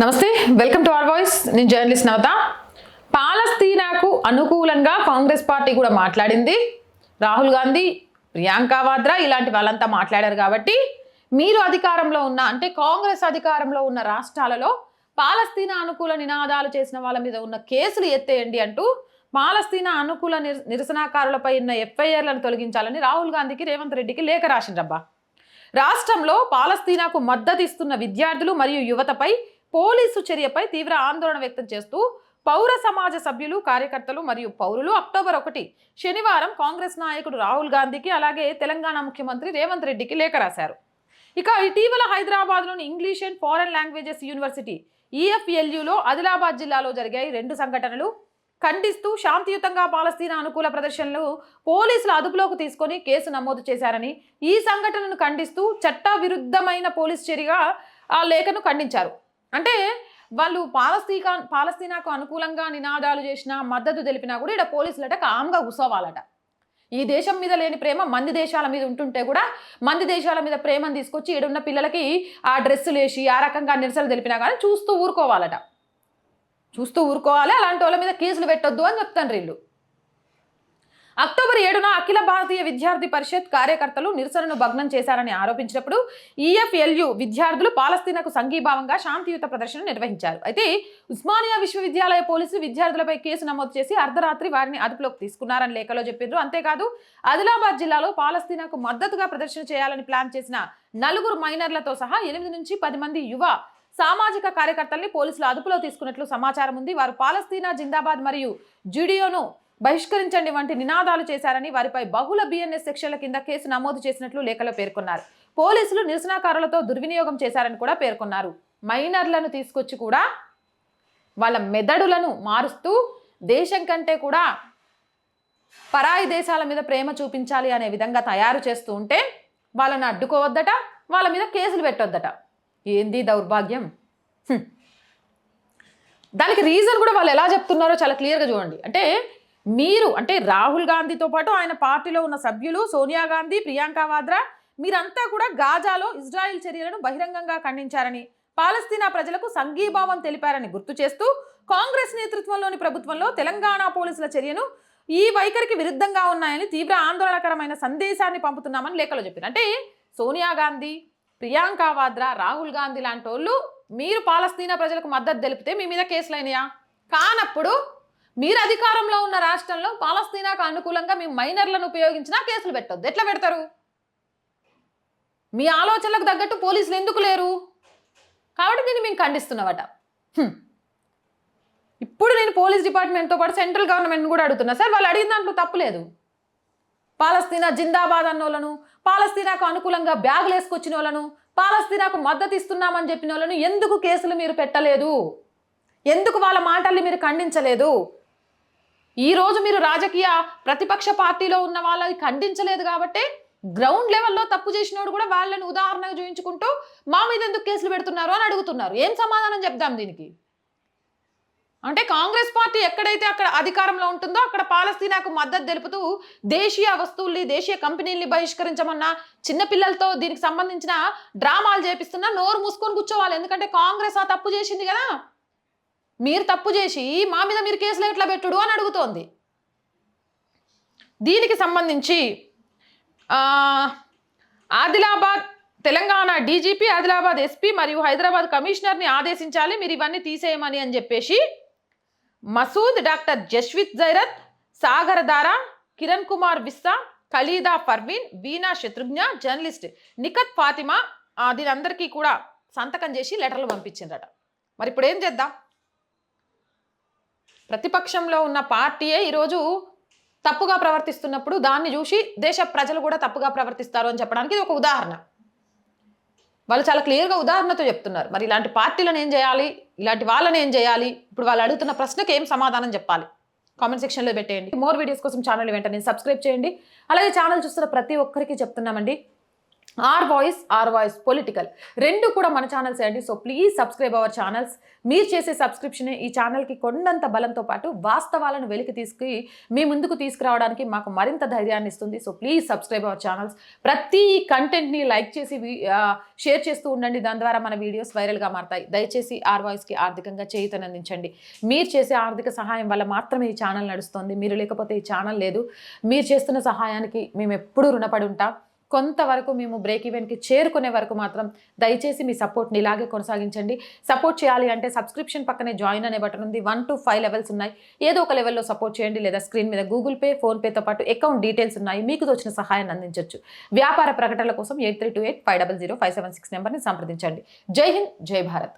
నమస్తే welcome to R voice. నేను journalist నవత. పాలస్తీనాకు అనుకూలంగా కాంగ్రెస్ పార్టీ కూడా మాట్లాడింది. రాహుల్ గాంధీ ప్రియాంక వాద్రా ఇలాంటి వాళ్ళంతా మాట్లాడారు కాబట్టి మీరు అధికారంలో ఉన్న అంటే కాంగ్రెస్ అధికారంలో ఉన్న రాష్ట్రాలలో పాలస్తీనా అనుకూల నినాదాలు చేసిన వాళ్ళ మీద ఉన్న కేసులు ఎత్తేయండి అంటూ పాలస్తీనా అనుకూల నిరసనకారులపై ఉన్న ఎఫ్ఐఆర్లను తొలగించాలని రాహుల్ గాంధీకి రేవంత్ రెడ్డికి లేఖ రాసిండ్రబ్బా. రాష్ట్రంలో పాలస్తీనాకు మద్దతు ఇస్తున్న విద్యార్థులు మరియు యువతపై పోలీసు చర్యపై తీవ్ర ఆందోళన వ్యక్తం చేస్తూ పౌర సమాజ సభ్యులు కార్యకర్తలు మరియు పౌరులు అక్టోబర్ ఒకటి శనివారం కాంగ్రెస్ నాయకుడు రాహుల్ గాంధీకి అలాగే తెలంగాణ ముఖ్యమంత్రి రేవంత్ రెడ్డికి లేఖ రాశారు. ఇక ఇటీవల హైదరాబాద్లోని English and foreign languages university ఈఎఫ్ఎల్యులో Adilabad జిల్లాలో జరిగాయి రెండు సంఘటనలు. ఖండిస్తూ శాంతియుతంగా పాలస్తీనా అనుకూల ప్రదర్శనలు పోలీసులు అదుపులోకి తీసుకొని కేసు నమోదు చేశారని ఈ సంఘటనను ఖండిస్తూ చట్టవిరుద్ధమైన పోలీస్ చర్యగా ఆ లేఖను ఖండించారు. అంటే వాళ్ళు పాలస్తీకా పాలస్తీనాకు అనుకూలంగా నినాదాలు చేసినా మద్దతు తెలిపినా కూడా ఇక్కడ పోలీసులట కామ్గా కూసోవాలట. ఈ దేశం మీద లేని ప్రేమ మంది దేశాల మీద ఉంటుంటే కూడా మంది దేశాల మీద ప్రేమను తీసుకొచ్చి ఈడున్న పిల్లలకి ఆ డ్రెస్సులు వేసి ఆ రకంగా నిరసనలు తెలిపినా కానీ చూస్తూ ఊరుకోవాలట. చూస్తూ ఊరుకోవాలి అలాంటి వాళ్ళ మీద కేసులు పెట్టొద్దు అని చెప్తాను వీళ్ళు. అక్టోబర్ ఏడున అఖిల భారతీయ విద్యార్థి పరిషత్ కార్యకర్తలు నిరసనను భగ్నం చేశారని ఆరోపించినప్పుడు ఈఎఫ్ఎల్యు విద్యార్థులు పాలస్తీనాకు సంఘీభావంగా శాంతియుత ప్రదర్శన నిర్వహించారు. అయితే ఉస్మానియా విశ్వవిద్యాలయ పోలీసులు విద్యార్థులపై కేసు నమోదు చేసి అర్ధరాత్రి వారిని అదుపులోకి తీసుకున్నారని లేఖలో చెప్పారు అంతేకాదు ఆదిలాబాద్ జిల్లాలో పాలస్తీనాకు మద్దతుగా ప్రదర్శన చేయాలని ప్లాన్ చేసిన నలుగురు మైనర్లతో సహా ఎనిమిది నుంచి పది మంది యువ సామాజిక కార్యకర్తల్ని పోలీసులు అదుపులో తీసుకున్నట్లు సమాచారం ఉంది. వారు పాలస్తీనా జిందాబాద్ మరియు జుడియోను బహిష్కరించండి వంటి నినాదాలు చేశారని వారిపై బహుళ బిఎన్ఎస్ సెక్షన్ల కింద కేసు నమోదు చేసినట్లు లేఖలో పేర్కొన్నారు. పోలీసులు నిరసనకారులతో దుర్వినియోగం చేశారని కూడా పేర్కొన్నారు. మైనర్లను తీసుకొచ్చి కూడా వాళ్ళ మెదడులను మారుస్తూ దేశం కంటే కూడా పరాయి దేశాల మీద ప్రేమ చూపించాలి అనే విధంగా తయారు చేస్తూ ఉంటే వాళ్ళని అడ్డుకోవద్దట వాళ్ళ మీద కేసులు పెట్టొద్దట. ఏంది దౌర్భాగ్యం? దానికి రీజన్ కూడా వాళ్ళు ఎలా చెప్తున్నారో చాలా క్లియర్గా చూడండి. అంటే మీరు అంటే రాహుల్ గాంధీతో పాటు ఆయన పార్టీలో ఉన్న సభ్యులు సోనియా గాంధీ ప్రియాంక వాద్రా మీరంతా కూడా గాజాలో ఇజ్రాయిల్ చర్యలను బహిరంగంగా ఖండించారని పాలస్తీనా ప్రజలకు సంఘీభావం తెలిపారని గుర్తు చేస్తూ కాంగ్రెస్ నేతృత్వంలోని ప్రభుత్వంలో తెలంగాణ పోలీసుల చర్యను ఈ వైఖరికి విరుద్ధంగా ఉన్నాయని తీవ్ర ఆందోళనకరమైన సందేశాన్ని పంపుతున్నామని లేఖలో చెప్పారు. అంటే సోనియా గాంధీ ప్రియాంక వాద్రా రాహుల్ గాంధీ లాంటి వాళ్ళు మీరు పాలస్తీనా ప్రజలకు మద్దతు తెలిపితే మీ మీద కేసులైనయా కానప్పుడు మీరు అధికారంలో ఉన్న రాష్ట్రంలో పాలస్తీనాకు అనుకూలంగా మీ మైనర్లను ఉపయోగించినా కేసులు పెట్టొద్దు. ఎట్లా పెడతారు? మీ ఆలోచనలకు తగ్గట్టు పోలీసులు ఎందుకు లేరు? కాబట్టి దీన్ని మేము ఖండిస్తున్నామట. ఇప్పుడు నేను పోలీస్ డిపార్ట్మెంట్తో పాటు సెంట్రల్ గవర్నమెంట్ని కూడా అడుగుతున్నా. సార్ వాళ్ళు అడిగిన దాంట్లో తప్పులేదు పాలస్తీనా జిందాబాద్ అన్నోళ్ళను పాలస్తీనాకు అనుకూలంగా బ్యాగులు వేసుకొచ్చిన వాళ్ళను పాలస్తీనాకు మద్దతు ఇస్తున్నామని చెప్పిన వాళ్ళను ఎందుకు కేసులు మీరు పెట్టలేదు? ఎందుకు వాళ్ళ మాటల్ని మీరు ఖండించలేదు? ఈరోజు మీరు రాజకీయ ప్రతిపక్ష పార్టీలో ఉన్న వాళ్ళని ఖండించలేదు కాబట్టి గ్రౌండ్ లెవెల్లో తప్పు చేసినోడు కూడా వాళ్ళని ఉదాహరణగా చూపించుకుంటూ మా మీద ఎందుకు కేసులు పెడుతున్నారు అని అడుగుతున్నారు. ఏం సమాధానం చెప్దాం దీనికి? అంటే కాంగ్రెస్ పార్టీ ఎక్కడైతే అక్కడ అధికారంలో ఉంటుందో అక్కడ పాలస్తీనాకు మద్దతు తెలుపుతూ దేశీయ వస్తువుల్ని దేశీయ కంపెనీల్ని బహిష్కరించమన్నా చిన్నపిల్లలతో దీనికి సంబంధించిన డ్రామాలు చేపిస్తున్నా నోరు మూసుకొని కూర్చోవాలి. ఎందుకంటే కాంగ్రెస్ ఆ తప్పు చేసింది కదా. మీరు తప్పు చేసి మా మీద మీరు కేసులు ఎట్లా పెట్టుడు అని అడుగుతోంది. దీనికి సంబంధించి ఆదిలాబాద్ తెలంగాణ డీజీపీ ఆదిలాబాద్ ఎస్పీ మరియు హైదరాబాద్ కమిషనర్ని ఆదేశించాలి మీరు ఇవన్నీ తీసేయమని అని చెప్పేసి మసూద్ డాక్టర్ జస్విత్ జైరత్ సాగర్ దారా కిరణ్ కుమార్ బిస్సా ఖలీదా పర్వీన్ వీణా శత్రుఘ్న జర్నలిస్ట్ నిఖత్ ఫాతిమా ఆ, దీనందరికీ కూడా సంతకం చేసి లెటర్లు పంపించిందట మరి ఇప్పుడు ఏం చేద్దాం? ప్రతిపక్షంలో ఉన్న పార్టీయే ఈరోజు తప్పుగా ప్రవర్తిస్తున్నప్పుడు దాన్ని చూసి దేశ ప్రజలు కూడా తప్పుగా ప్రవర్తిస్తారు అని చెప్పడానికి ఇది ఒక ఉదాహరణ. వాళ్ళు చాలా క్లియర్గా ఉదాహరణతో చెప్తున్నారు. మరి ఇలాంటి పార్టీలను ఏం చేయాలి? ఇలాంటి వాళ్ళని ఏం చేయాలి? ఇప్పుడు వాళ్ళు అడుగుతున్న ప్రశ్నకి ఏం సమాధానం చెప్పాలి? కామెంట్ సెక్షన్లో పెట్టేయండి. మోర్ వీడియోస్ కోసం ఛానల్ వెంటనే సబ్స్క్రైబ్ చేయండి. అలాగే ఛానల్ చూస్తున్న ప్రతి ఒక్కరికి చెప్తున్నామండి. R voice R voice political రెండు కూడా మన ఛానల్స్ అండి. So please subscribe our channels మీరు చేసే సబ్స్క్రిప్షనే ఈ ఛానల్కి కొండంత బలంతో పాటు వాస్తవాలను వెలికి తీసుకు మీ ముందుకు తీసుకురావడానికి మాకు మరింత ధైర్యాన్ని ఇస్తుంది. So please subscribe our channels ప్రతి కంటెంట్ని లైక్ చేసి షేర్ చేస్తూ ఉండండి. దాని ద్వారా మన వీడియోస్ వైరల్గా మారతాయి. దయచేసి ఆర్ వాయిస్కి ఆర్థికంగా చేయుతనందించండి మీరు చేసే ఆర్థిక సహాయం వల్ల మాత్రమే ఈ ఛానల్ నడుస్తుంది. మీరు లేకపోతే ఈ ఛానల్ లేదు. మీరు చేస్తున్న సహాయానికి మేము ఎప్పుడూ రుణపడి ఉంటాం. కొంతవరకు మేము బ్రేక్ ఈవెన్కి చేరుకునే వరకు మాత్రం దయచేసి మీ సపోర్ట్ని ఇలాగే కొనసాగించండి. సపోర్ట్ చేయాలి అంటే సబ్స్క్రిప్షన్ పక్కనే జాయిన్ అనే బటన్ ఉంది. వన్ టు ఫైవ్ లెవెల్స్ ఉన్నాయి. ఏదో ఒక లెవెల్లో సపోర్ట్ చేయండి. లేదా స్క్రీన్ మీద గూగుల్ పే ఫోన్పేతో పాటు అకౌంట్ డీటెయిల్స్ ఉన్నాయి. మీకు తోచిన సహాయాన్ని అందించవచ్చు వ్యాపార ప్రకటనల కోసం eight three two eight five double zero five seven six నెంబర్ని సంప్రదించండి. జై హింద్ జై భారత్.